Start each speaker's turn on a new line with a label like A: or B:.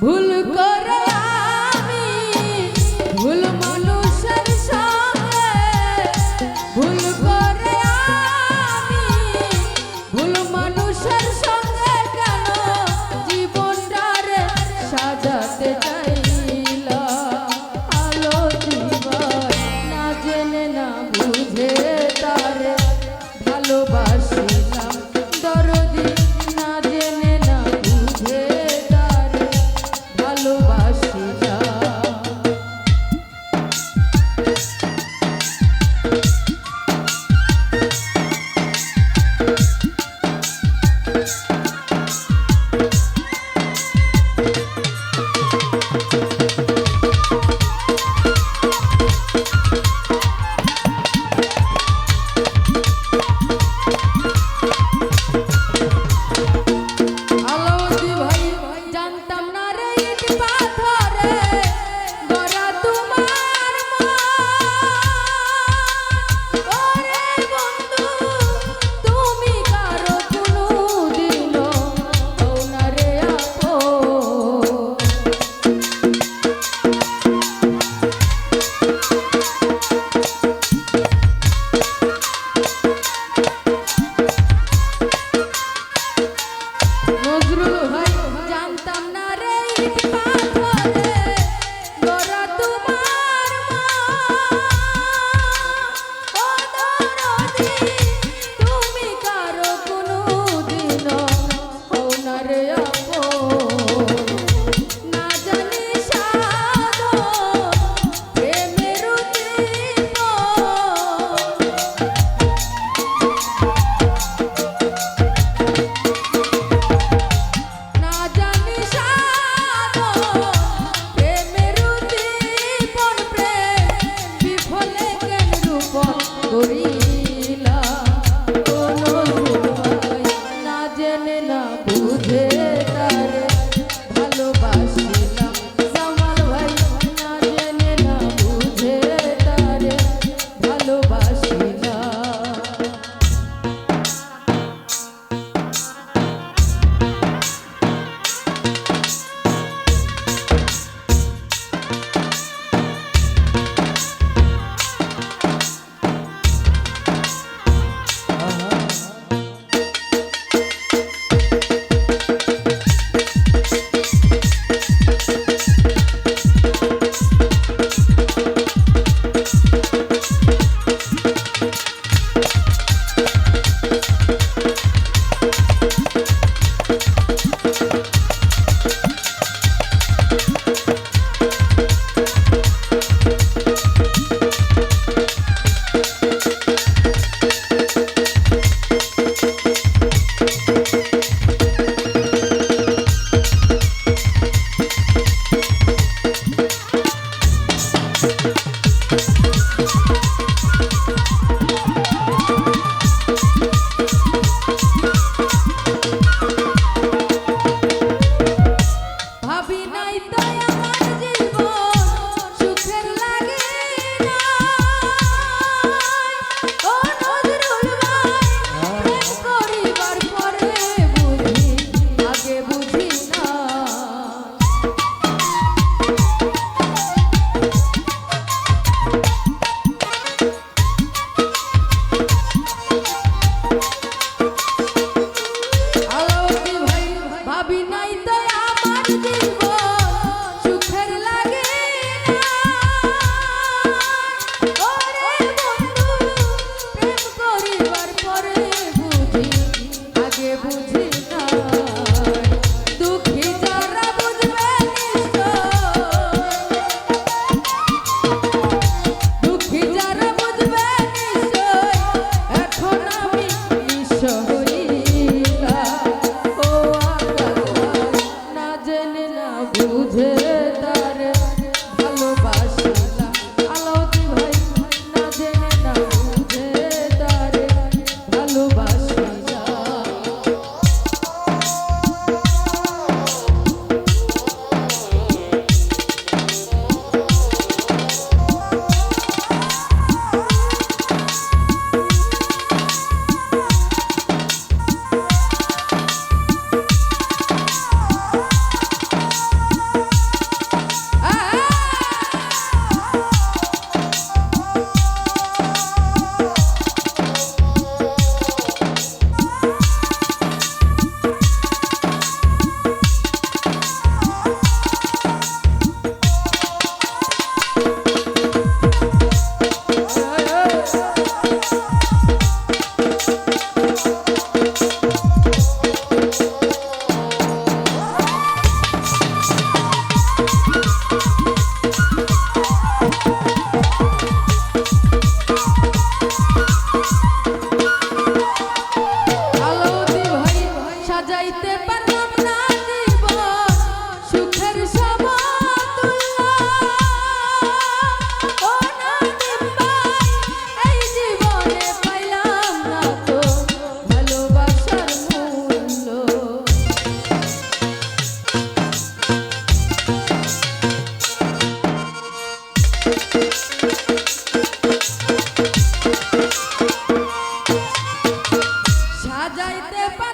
A: ভুল করে আমি ভুল মানুষের সঙ্গে ভুল করে আমি ভুল মানুষের সঙ্গে কেন? জীবনটারে সাজাতে চাই। দিতে পারি